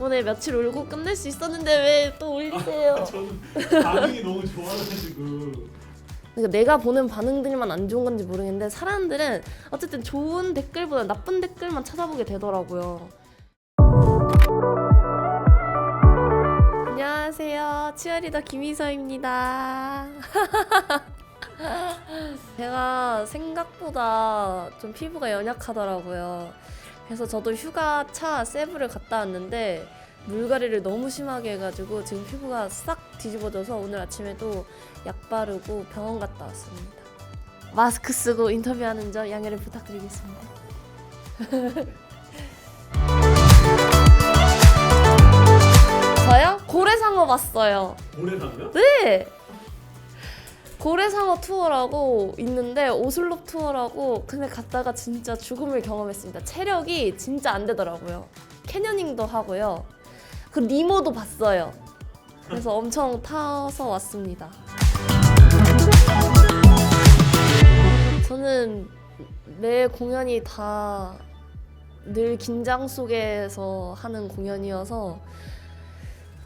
덕분에 며칠 울고 끝낼 수 있었는데 왜 또 울리세요? 저는 반응이 너무 좋아가지고 그러니까 내가 보는 반응들만 안 좋은 건지 모르겠는데 사람들은 어쨌든 좋은 댓글보다 나쁜 댓글만 찾아보게 되더라고요. 안녕하세요. 치어리더 김희서입니다. 제가 생각보다 좀 피부가 연약하더라고요. 그래서 저도 휴가차 세부를 갔다 왔는데 물갈이를 너무 심하게 해가지고 지금 피부가 싹 뒤집어져서 오늘 아침에도 약 바르고 병원 갔다 왔습니다. 마스크 쓰고 인터뷰하는 점 양해를 부탁드리겠습니다. 저요? 고래상어 봤어요. 산가? 네. 고래상어 투어라고 있는데 오슬롭 투어라고 근데 갔다가 진짜 죽음을 경험했습니다. 체력이 진짜 안 되더라고요. 캐녀닝도 하고요. 그 니모도 봤어요. 그래서 엄청 타서 왔습니다. 저는 매 공연이 다 늘 긴장 속에서 하는 공연이어서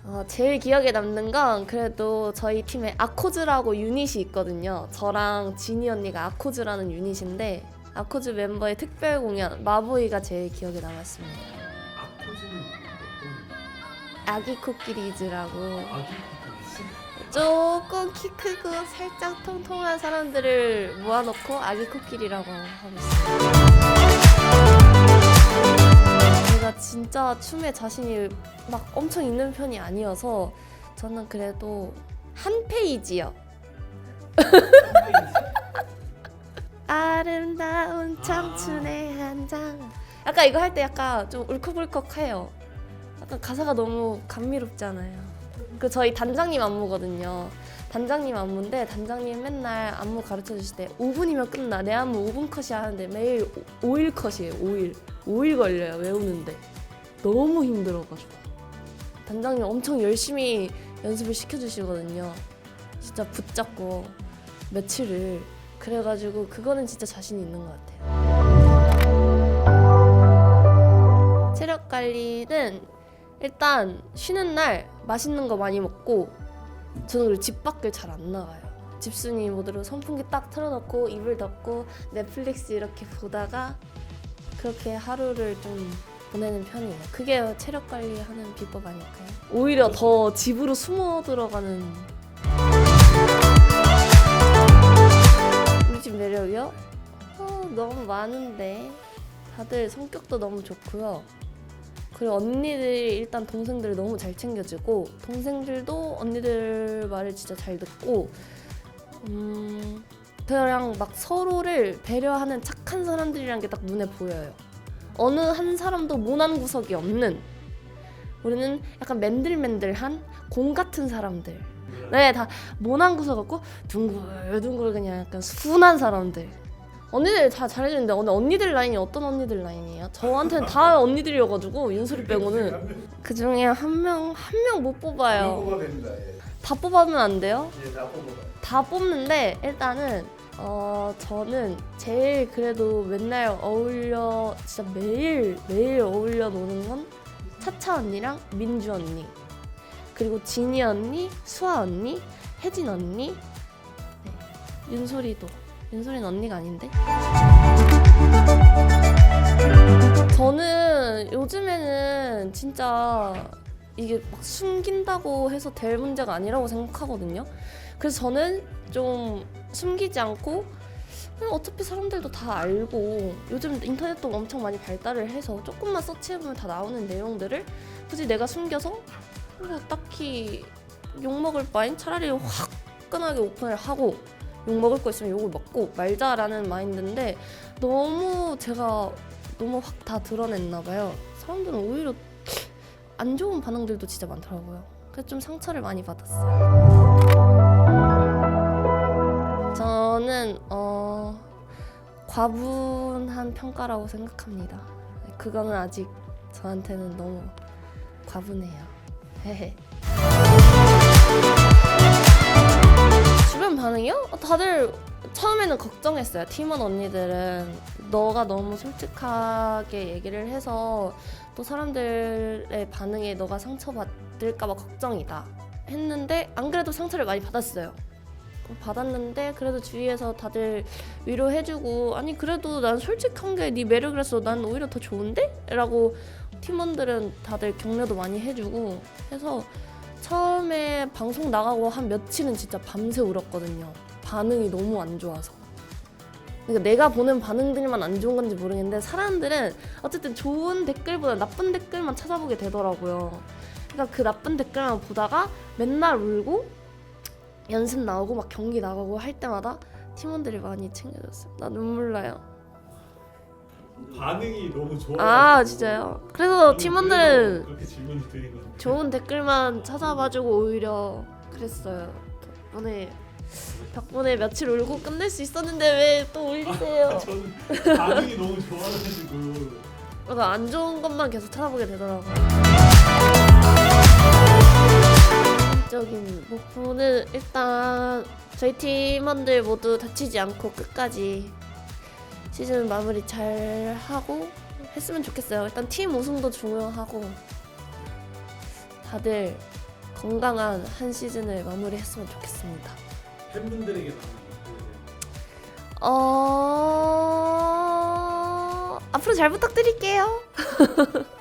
어, 제일 기억에 남는 건 그래도 저희 팀에 아코즈라고 유닛이 있거든요. 저랑 지니 언니가 아코즈라는 유닛인데 아코즈 멤버의 특별 공연 마보이가 제일 기억에 남았습니다. 아코즈는 아기 코끼리즈라고 아기? 조금 키 크고 살짝 통통한 사람들을 모아놓고 아기 코끼리라고 하고 있어요. 진짜 춤에 자신이 막 엄청 있는 편이 아니어서 저는 그래도 한 페이지요. 아름다운 청춘의 한 장. 약간 이거 할 때 약간 좀 울컥울컥해요. 약간 가사가 너무 감미롭잖아요. 그 저희 단장님 안무거든요. 단장님 안무인데 단장님 맨날 안무 가르쳐 주실 때 5분이면 끝나. 내 안무 5분 컷이 하는데 매일 5일 컷이에요. 5일. 5일 걸려요. 외우는데. 너무 힘들어가지고. 단장님 엄청 열심히 연습을 시켜주시거든요. 진짜 붙잡고 며칠을. 그래가지고 그거는 진짜 자신 있는 것 같아요. 체력 관리는 일단 쉬는 날 맛있는 거 많이 먹고 저는 그리고 집 밖을 잘 안 나가요. 집순이 모드로 선풍기 딱 틀어놓고 이불 덮고 넷플릭스 이렇게 보다가 그렇게 하루를 좀 보내는 편이에요. 그게 체력 관리하는 비법 아닐까요? 오히려 더 집으로 숨어 들어가는 우리 집 매력이요? 어, 너무 많은데 다들 성격도 너무 좋고요. 그리고 언니들이 일단 동생들을 너무 잘 챙겨주고 동생들도 언니들 말을 진짜 잘 듣고 음 그냥 막 서로를 배려하는 착한 사람들이란 게 딱 눈에 보여요. 어느 한 사람도 모난 구석이 없는 우리는 약간 맨들맨들한 공 같은 사람들. 네, 다 모난 구석 없고 둥글둥글 그냥 약간 순한 사람들. 언니들 다 잘해주는데 오늘 언니들 라인이 어떤 언니들 라인이에요? 저한테는 다 언니들이어가지고 윤소리 빼고는 그 중에 한 명 한 명 못 뽑아요. 예. 다 뽑아면 안 돼요? 예, 다 뽑아봐요. 다 뽑는데 일단은 어 저는 제일 그래도 맨날 어울려 진짜 매일 매일 어울려 노는 건 차차 언니랑 민주 언니. 그리고 진이 언니, 수아 언니, 혜진 언니, 네, 윤소리도. 윤소리는 언니가 아닌데? 저는 요즘에는 진짜 이게 막 숨긴다고 해서 될 문제가 아니라고 생각하거든요. 그래서 저는 좀 숨기지 않고 어차피 사람들도 다 알고 요즘 인터넷도 엄청 많이 발달을 해서 조금만 서치해보면 다 나오는 내용들을 굳이 내가 숨겨서 뭐 딱히 욕 먹을 바엔 차라리 화끈하게 오픈을 하고 욕 먹을 거 있으면 욕을 먹고 말자라는 마인드인데 너무 제가 너무 확 다 드러냈나 봐요. 사람들은 오히려 안 좋은 반응들도 진짜 많더라고요. 그래서 좀 상처를 많이 받았어요. 저는 어 과분한 평가라고 생각합니다. 그거는 아직 저한테는 너무 과분해요. 주변 반응이요? 어, 다들 처음에는 걱정했어요. 팀원 언니들은 너가 너무 솔직하게 얘기를 해서 또 사람들의 반응에 너가 상처받을까봐 걱정이다 했는데 안 그래도 상처를 많이 받았어요. 받았는데 그래도 주위에서 다들 위로해주고 아니 그래도 난 솔직한 게 네 매력이라서 난 오히려 더 좋은데? 라고 팀원들은 다들 격려도 많이 해주고 해서 처음에 방송 나가고 한 며칠은 진짜 밤새 울었거든요. 반응이 너무 안 좋아서. 그러니까 내가 보는 반응들만 안 좋은 건지 모르겠는데 사람들은 어쨌든 좋은 댓글보다 나쁜 댓글만 찾아보게 되더라고요. 그러니까 그 나쁜 댓글만 보다가 맨날 울고 연습 나오고 막 경기 나가고 할 때마다 팀원들이 많이 챙겨줬어요. 나 눈물 나요. 반응이 너무 좋아. 아 진짜요? 그래서 팀원들은 그렇게 질문을 드린 건데. 좋은 댓글만 찾아봐주고 오히려 그랬어요. 덕분에 덕분에 며칠 울고 끝낼 수 있었는데 왜 또 울리세요? 저는 반응이 너무 좋아가지고. 그러니까 안 좋은 것만 계속 찾아보게 되더라고요. 개인적인 목표는 일단 저희 팀원들 모두 다치지 않고 끝까지 시즌 마무리 잘 하고 했으면 좋겠어요. 일단 팀 우승도 중요하고 다들 건강한 한 시즌을 마무리했으면 좋겠습니다. 팬분들에게 어 앞으로 잘 부탁드릴게요.